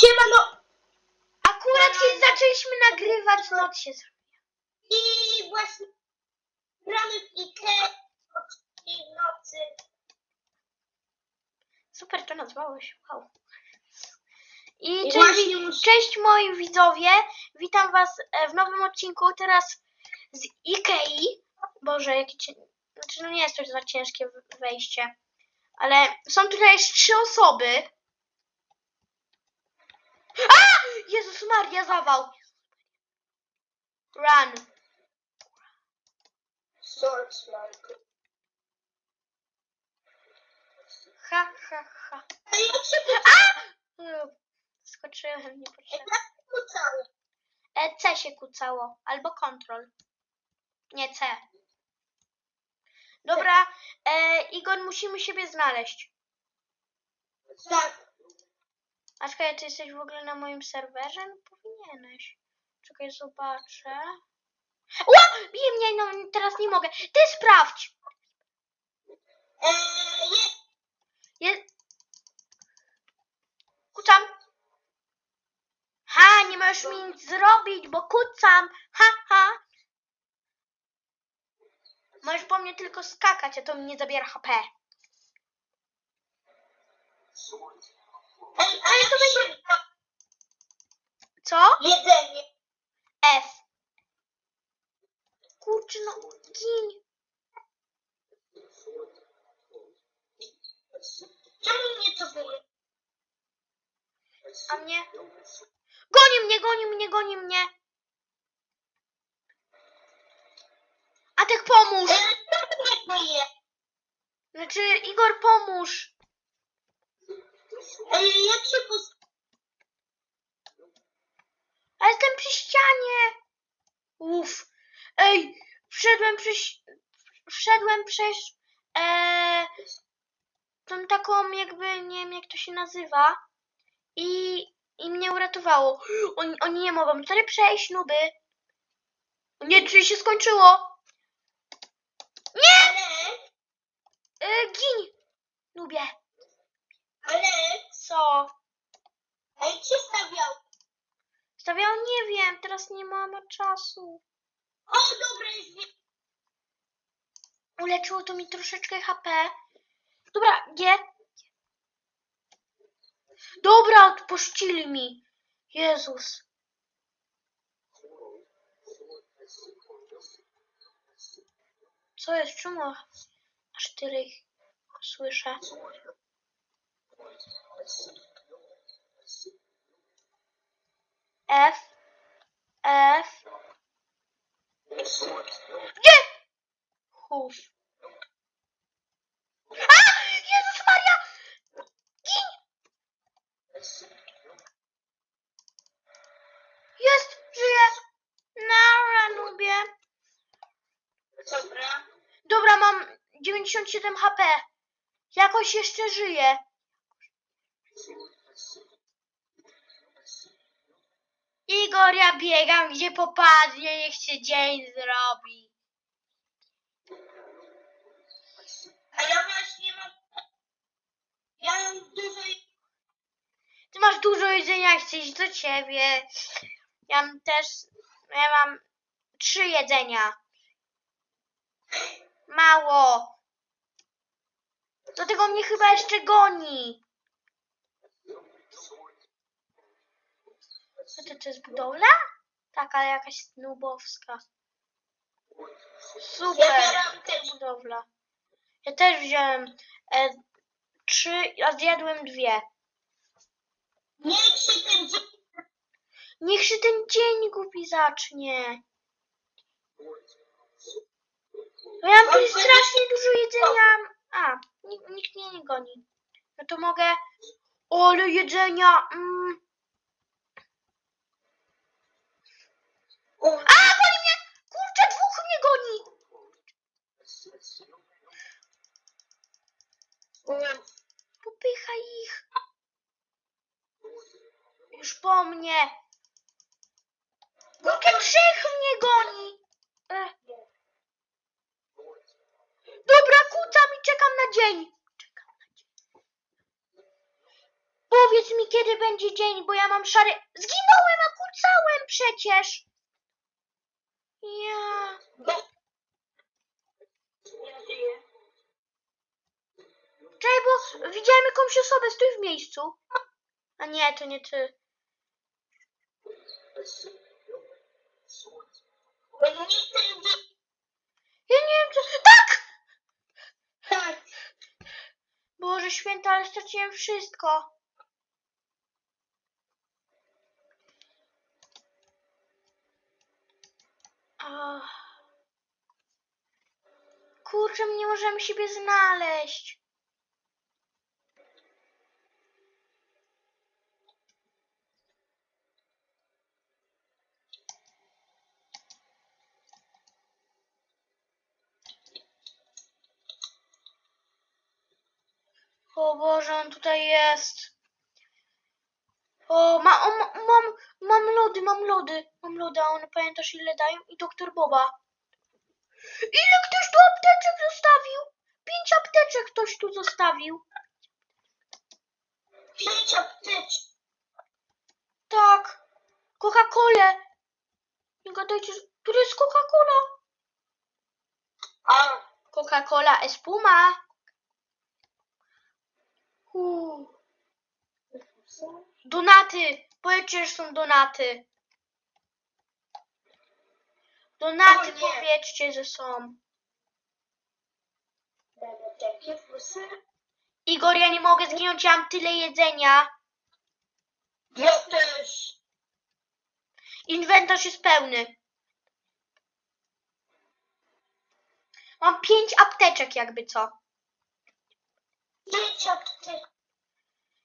Siema, no Akurat kiedy zaczęliśmy nagrywać, noc się zrobiła. i właśnie gramy w Ikea i w nocy. Super to nazwałeś, wow. I I cześć, właśnie wi- mus- cześć moi widzowie, witam was e, w nowym odcinku, teraz z Ikei. Boże, jakie cie... Znaczy, no nie jest to za ciężkie w- wejście. Ale są tutaj jeszcze trzy osoby. A! Jezus Maria, zawał. Run. Swords Mark. Ha, ha, ha. A Mm, Skoczyłem, nie potrzebnie. pocały? E, C się kucało, albo kontrol. Nie C. Dobra, e, Igor, musimy siebie znaleźć. Tak. A czekaj, ty jesteś w ogóle na moim serwerze? No powinieneś. Czekaj, zobaczę. Ła! Bije mnie, no teraz nie mogę. Ty sprawdź! Eee, jest. Je... Kucam. Ha, nie możesz mi nic zrobić, bo kucam. Ha, ha. Możesz po mnie tylko skakać, a to mi nie zabiera HP. Ej, ale to będzie Co? jedzenie. F. Kurczę, no, gin. Czemu mnie to było? A mnie? Goni mnie, goni mnie, goni mnie. A tak pomóż. Znaczy, Igor, pomóż. Się pos... A jestem przy ścianie. Uff. Ej, wszedłem przez... Wszedłem przez... E, tą taką jakby, nie wiem jak to się nazywa. I, i mnie uratowało. Oni, oni nie mogą wcale przejść, nuby. Nie, czyli się skończyło. Ale, E, gin. Nubie. ale, Co? a jak się stawiał? Stawiał? Nie wiem, teraz nie mamy czasu. O, dobra, jest. Uleczyło to mi troszeczkę HP. Dobra, G. Dobra, odpuścili mi. Jezus. Co jest? Czemu aż tyle ich słyszę? F. F. Gdzie? Chów. A! Jezus Maria! Gin! Jest! Żyje! Nara, lubię. Dobra. Dobra, mam 97 HP. Jakoś jeszcze żyję. Ja biegam gdzie popadnie, niech się dzień zrobi. A ja właśnie mam... Ja mam dużo... Ty masz dużo jedzenia, chcę iść do ciebie. Ja mam też, ja mam trzy jedzenia. Mało. Do tego mnie chyba jeszcze goni. Co to, to jest budowla? Tak, ale jakaś snubowska. Super Ja biorę też. budowla. Ja też wziąłem e, trzy, a zjadłem dwie. Niech się ten dzień... Niech się ten dzień głupi zacznie. Bo ja mam tu strasznie dużo jedzenia. A, nikt, nikt mnie nie goni. No to mogę. Ole jedzenia. Mm. A, goni mnie! Kurczę, dwóch mnie goni! o, Popychaj ich. Już po mnie. Kurczę, trzech mnie goni. E. Dobra, kucam i czekam na dzień. Czekam na dzień. Powiedz mi, kiedy będzie dzień, bo ja mam szary... Zginąłem, a kucałem przecież! Ja... Bo... Ja żyję. Czekaj, bo widziałem jakąś osobę, stój w miejscu. A nie, to nie ty. Bo nie chcę wiedzieć. Ja nie wiem, co... Tak! Tak. Boże święta, ale straciłem wszystko. Kurczę, nie możemy siebie znaleźć. O Boże, on tutaj jest. O, ma, o ma, mam, mam lody, mam lody. Mam lody, a one pamiętasz ile dają? I doktor Boba. Ile ktoś tu apteczek zostawił? Pięć apteczek ktoś tu zostawił. Pięć apteczek. Tak. Coca-Colę. Nie gadajcie. Tu jest Coca-Cola. A. Coca-Cola Espuma. Donaty! Powiedzcie, że są donaty. Donaty O nie. powiedzcie, że są. Będę takie. Igor, ja nie mogę zginąć, ja mam tyle jedzenia. Ja też. Inwentarz jest pełny. Mam pięć apteczek jakby co. Pięć apteczek.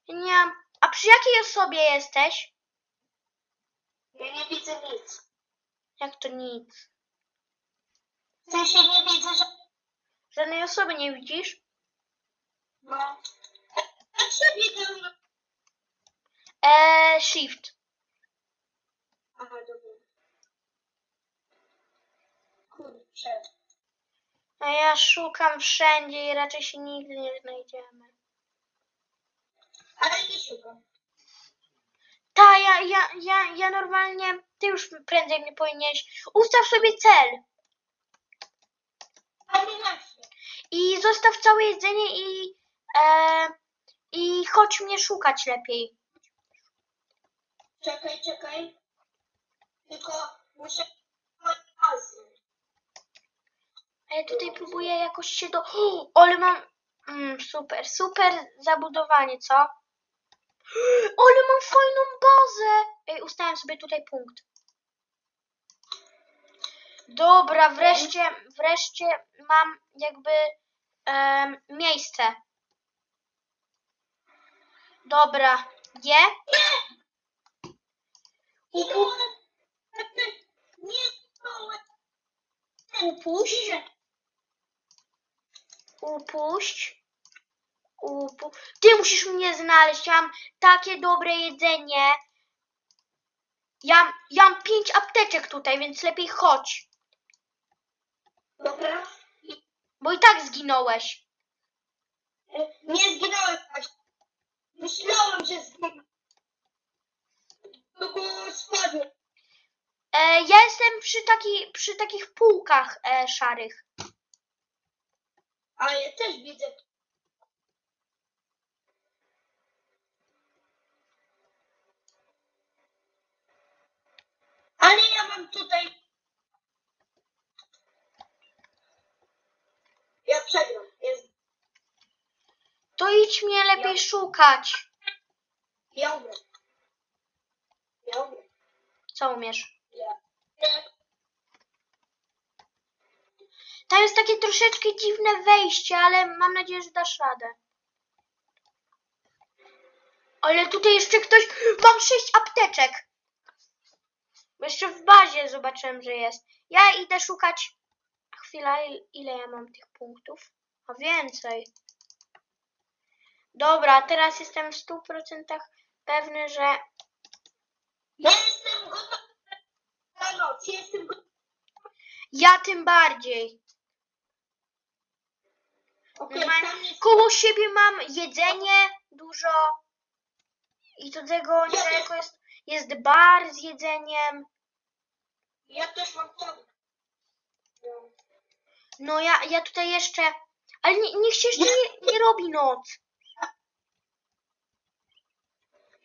Nie. A przy jakiej osobie jesteś? Ja nie widzę nic. Jak to nic? W sensie nie widzę, że... Żadnej osoby nie widzisz? No. Jak się widzę? Eee, shift. Aha, dobra. Kurczę. A ja szukam wszędzie i raczej się nigdy nie znajdziemy. Ale nie szukam. Ta, ja, ja, ja, ja normalnie, ty już prędzej mnie powinieneś. Ustaw sobie cel Ale właśnie. i zostaw całe jedzenie i, e, i chodź mnie szukać lepiej. Czekaj, czekaj. Tylko muszę... Ja tutaj próbuję jakoś się do... O, ale mam... Mm, super, super zabudowanie, co? Ale mam fajną bazę! Ej, ustawiam sobie tutaj punkt. Dobra, wreszcie, wreszcie mam jakby miejsce. Dobra, je? Upu, upuść. Upuść. Upu... Ty musisz mnie znaleźć. Ja mam takie dobre jedzenie. Ja, ja mam pięć apteczek tutaj, więc lepiej chodź. Dobra. Bo i tak zginąłeś. Nie zginąłem właśnie. Myślałem, że zginę. Tylko spadłem. E, ja jestem przy, taki, przy takich półkach e, szarych. A ja też widzę. Ale ja mam tutaj. Ja przegram. Jest. To idź mnie lepiej Ja- szukać. Ja umiem. Ja umiem. Co umiesz? Ja. Ja. Tam jest takie troszeczkę dziwne wejście, ale mam nadzieję, że dasz radę. Ale tutaj jeszcze ktoś... Mam sześć apteczek. Jeszcze w bazie zobaczyłem, że jest. Ja idę szukać... Chwila, il- ile ja mam tych punktów? A więcej. Dobra, teraz jestem w 100% pewny, że... Ja jestem gotowy na noc. Jestem gotowy. Ja tym bardziej. Okej, Normalnie. Koło siebie mam jedzenie, dużo I do tego niedaleko jest, jest bar z jedzeniem. Ja też mam tam. No ja, ja tutaj jeszcze... Ale nie, niech się jeszcze nie, nie robi noc.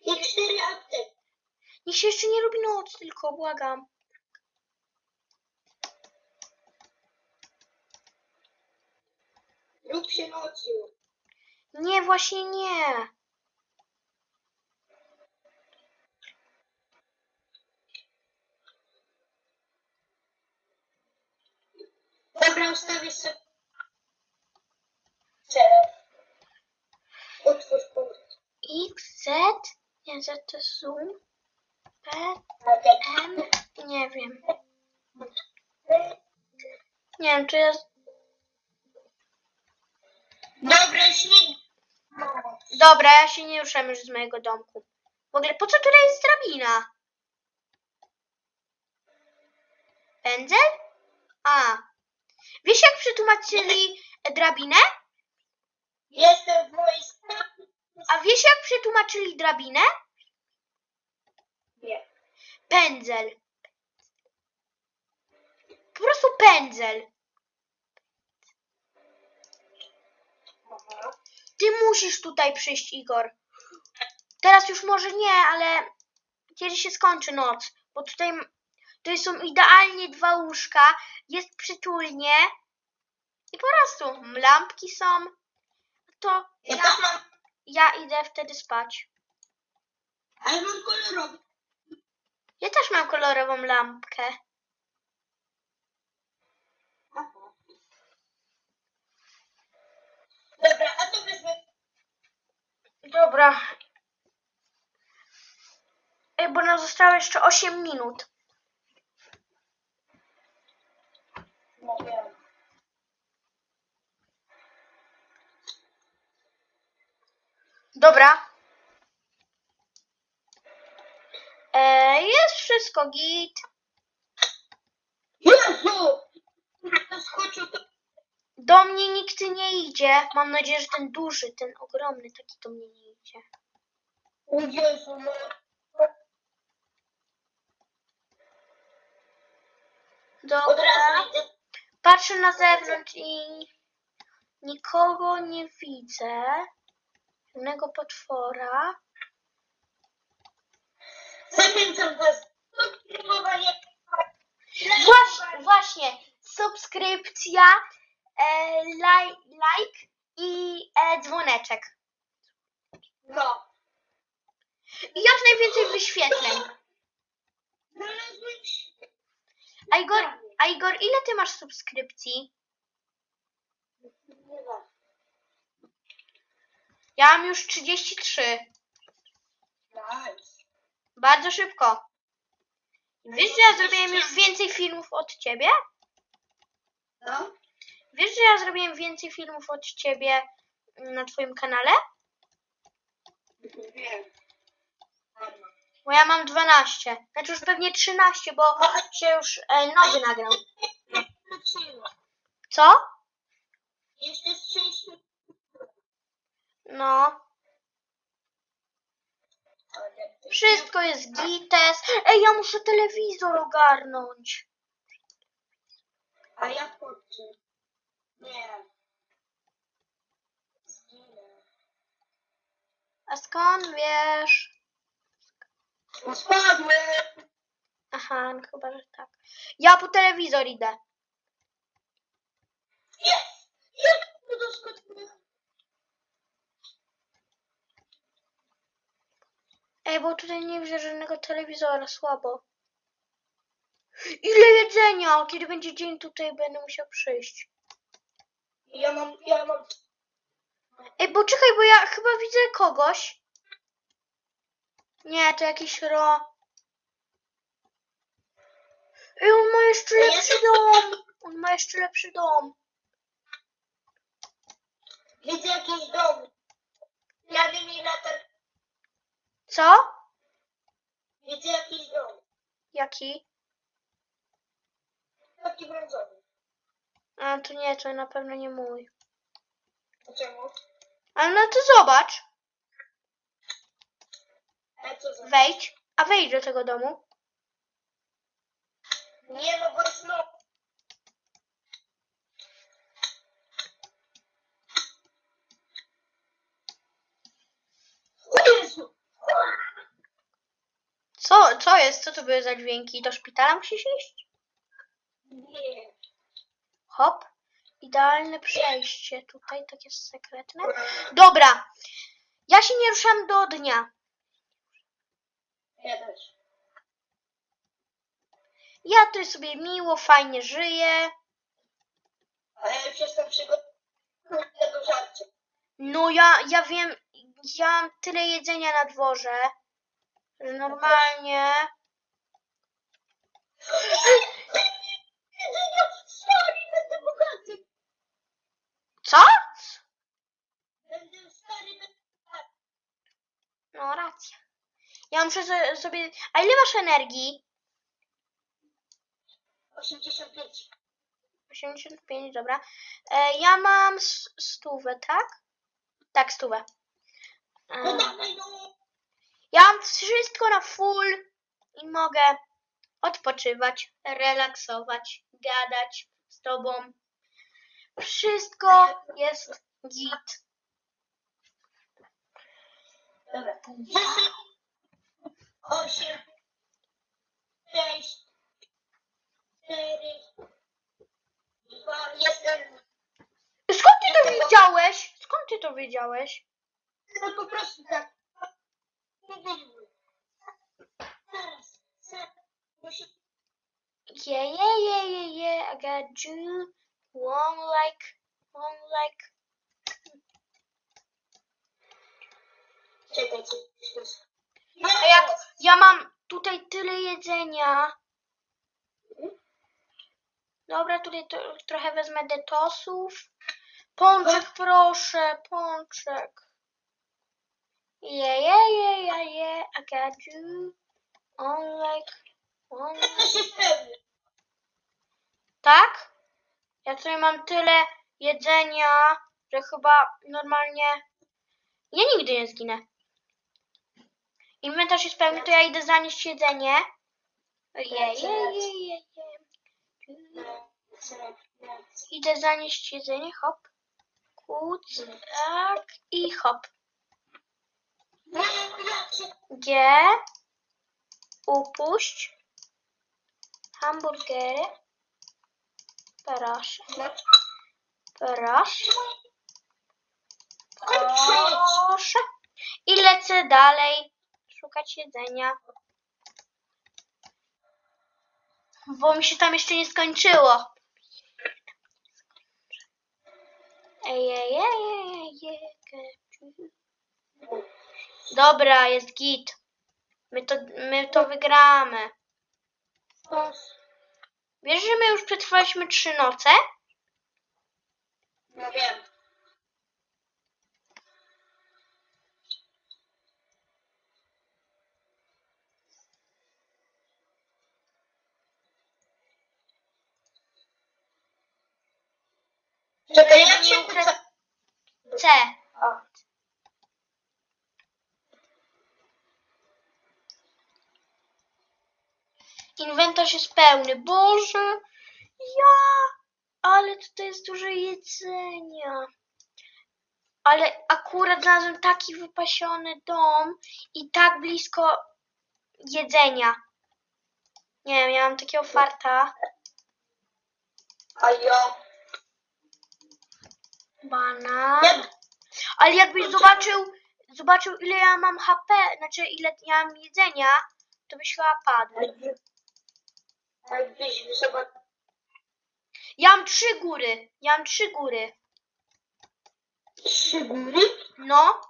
I cztery apteki. Niech się jeszcze nie robi noc, tylko błagam. Rób się nocą. Nie, właśnie nie. Dobra, ustawię sobie. C. Otwórz punkt. X, Z, nie, Z to zoom, P. M, nie wiem. Nie wiem, czy jest... Dobra, śnieg. Dobra, ja się nie ruszam już z mojego domku. W ogóle, po co tutaj jest drabina? Pędzel? A. Wiesz, jak przetłumaczyli drabinę? Jestem w sklepie. A wiesz, jak przetłumaczyli drabinę? Nie. Pędzel. Po prostu pędzel. Ty musisz tutaj przyjść, Igor. Teraz już może nie, ale kiedy się skończy noc, bo tutaj, tutaj są idealnie dwa łóżka, jest przytulnie i po prostu lampki są. To Ja ja, ja idę wtedy spać. Ale mam kolorowy. Ja też mam kolorową lampkę. Aha. Dobra, a to wezmę. Dobra. Ej, bo nam zostało jeszcze 8 minut. No wiem. Dobra. E, jest wszystko git. Jezu! Skoczył to. Do mnie nikt nie idzie. Mam nadzieję, że ten duży, ten ogromny taki do mnie nie idzie. O Jezu, no. Od Dobra. razu idę. Patrzę na zewnątrz i nikogo nie widzę. Żadnego potwora. Zachęcam was do subskrybowania. Właśnie, właśnie. Subskrypcja, laj, like i e, dzwoneczek. No. I jak najwięcej wyświetleń. A Igor, a Igor, ile ty masz subskrypcji? Nie ma. Ja mam już 33. Nice. Bardzo szybko. Wiesz, że ja zrobiłem już więcej filmów od ciebie? No? Wiesz, że ja zrobiłem więcej filmów od ciebie na twoim kanale? Wiem. Bo ja mam 12. Znaczy już pewnie 13, bo się już e, nowy nagrał. Co? Jeszcze. No. Wszystko jest gites. Ej, ja muszę telewizor ogarnąć. A ja wchodzę. Nie. Zginę. A skąd wiesz? Spadłem. Aha, no chyba, że tak. Ja po telewizor idę. Jest! Jak to doskoczyłem? Ej, bo tutaj nie widzę żadnego telewizora, słabo. Ile jedzenia! Kiedy będzie dzień, tutaj będę musiał przyjść. Ja mam, ja mam. Ej, bo czekaj, bo ja chyba widzę kogoś. Nie, to jakiś ro. Ej, on ma jeszcze lepszy dom. On ma jeszcze lepszy dom. Widzę jakiś dom. Ja wiem ile tak. Co? Widzę jakiś dom. Jaki? Taki brązowy. A, to nie, to na pewno nie mój. A czemu? Ale no to zobacz. Wejdź. A wejdź do tego domu. Nie no, bo jest no. O Jezu! Co, co jest? Co to były za dźwięki? Do szpitala musisz iść? Nie. Hop. Idealne przejście. Tutaj takie sekretne. Dobra. Ja się nie ruszam do dnia. Ja też. Ja tu sobie miło, fajnie żyję. A ja już jestem przygotowany do żarcia. No ja, ja wiem, ja mam tyle jedzenia na dworze, że normalnie... Stary, będę bogaty. Co? Będę stary, będę bogaty. No racja. Ja muszę so- sobie... A ile masz energii? 85. 85, dobra. E, ja mam stówę, tak? Tak, stówę. No E, dawaj, no. ja mam wszystko na full i mogę odpoczywać, relaksować, gadać z tobą. Wszystko jest git. Dobra. 10, 8, 6, 4, 2, 1. Skąd ty to wiedziałeś? Skąd ty to wiedziałeś? No po prostu tak. Zaraz. Zaraz. Muszę... Yeah, yeah, yeah, yeah, yeah. I got you. One like, one like. Czekaj, co to jest? A jak ja mam tutaj tyle jedzenia. Dobra, tutaj to, trochę wezmę detosów. Pączek proszę, pączek. Yeah, yeah, yeah, yeah, yeah. I got you. One like, To like. Tak? Ja tutaj mam tyle jedzenia, że chyba normalnie. Ja nigdy nie zginę. Inwentarz jest pełny, to ja idę zanieść jedzenie. Je, je, je, je, je. Idę zanieść jedzenie, hop. Kuc, tak i hop. G. Upuść. Hamburgery. Proszę, proszę. Proszę. I lecę dalej szukać jedzenia. Bo mi się tam jeszcze nie skończyło. Ej, ej, ej, ej, ej, ej. Dobra, jest git. My to, my to wygramy. Wiesz, że my już przetrwaliśmy trzy noce? No wiem. Czekaj, ja cię ukradł. C. Inwentarz jest pełny. Boże, ja, ale tutaj jest dużo jedzenia. Ale akurat znalazłem taki wypasiony dom i tak blisko jedzenia. Nie mam takiego farta. A ja. Banan. Ja- Ale jakbyś zobaczył, zobaczył ile ja mam HP, znaczy ile ja mam jedzenia, to byś chyba padł. Jakbyś zobaczył. Ja mam trzy góry. Ja mam trzy góry. Trzy góry? No.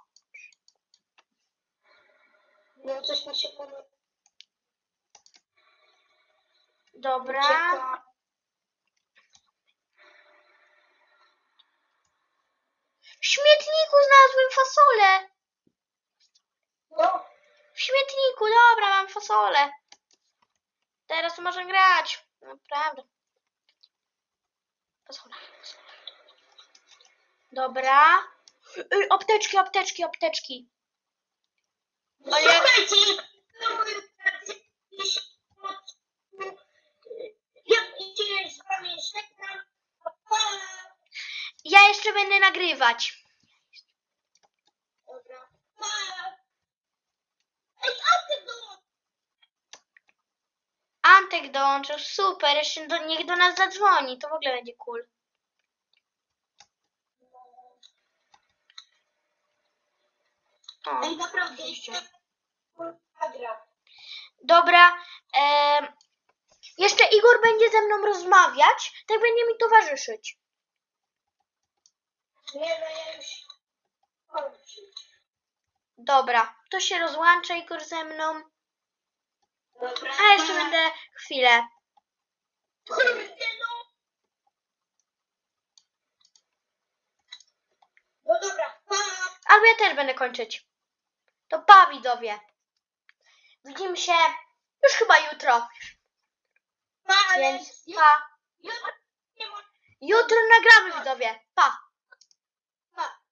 No coś mi się pomyliło. Dobra. W śmietniku znalazłem fasolę. No. W śmietniku, dobra, mam fasolę. Teraz można grać. No, Naprawdę. Fasola. Dobra. Y, apteczki, apteczki, apteczki. O nie. Ja idzie z wami żegnam jak- Słuchajcie, będę nagrywać. Dobra. Ej, Antek dołączył. Antek dołączył, super, jeszcze do, niech do nas zadzwoni, to w ogóle będzie cool. O, Ej, naprawdę, jeszcze gra. Dobra, em, jeszcze Igor będzie ze mną rozmawiać, tak będzie mi towarzyszyć. Nie, no ja już kończę. Dobra, to się rozłącza Igor ze mną, Dobra. a jeszcze będę chwilę. Kurde, no. No dobra, pa. Albo ja też będę kończyć. To pa widzowie. Widzimy się już chyba jutro, Pa, więc pa. jutro nie ma Jutro nagramy widzowie. Pa.